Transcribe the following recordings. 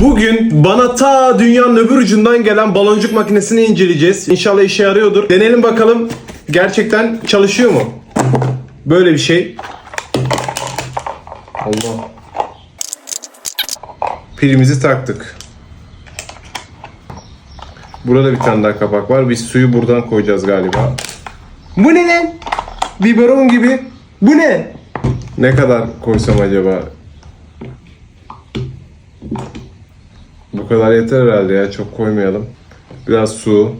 Bugün bana ta dünyanın öbür ucundan gelen baloncuk makinesini inceleyeceğiz. İnşallah işe yarıyordur. Deneyelim bakalım gerçekten çalışıyor mu? Böyle bir şey. Allah. Pilimizi taktık. Burada bir tane daha kapak var. Biz suyu buradan koyacağız galiba. Bu ne lan? Biberon gibi. Bu ne? Ne kadar koysam acaba? Bu kadar yeter herhalde ya. Çok koymayalım. Biraz su.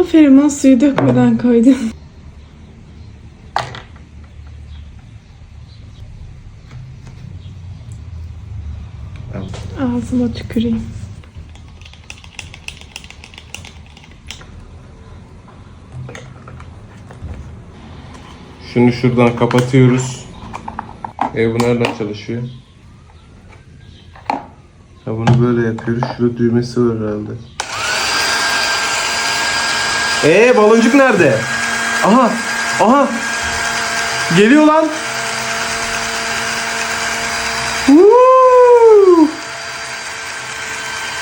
Aferin lan suyu dökmeden koydun. Ağzıma tüküreyim. Şunu şuradan kapatıyoruz. E bu nereden çalışıyor? Ha bunu böyle yapıyoruz. Şurada düğmesi var herhalde. Ee baloncuk nerede? Aha! Aha! Geliyor lan! Woo!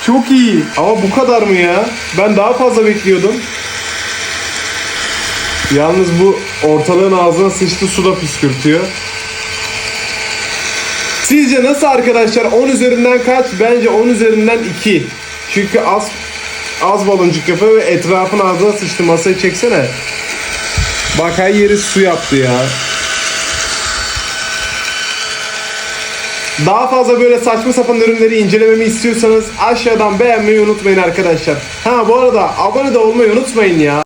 Çok iyi. Ama bu kadar mı ya? Ben daha fazla bekliyordum. Yalnız bu ortalığın ağzına sıçtı su da püskürtüyor. Sizce nasıl arkadaşlar? 10 üzerinden kaç? Bence 10 üzerinden 2. Çünkü az az baloncuk yapıyor ve etrafın ağzına sıçtı. Masayı çeksene. Bak her yeri su yaptı ya. Daha fazla böyle saçma sapan ürünleri incelememi istiyorsanız aşağıdan beğenmeyi unutmayın arkadaşlar. Ha bu arada abone de olmayı unutmayın ya.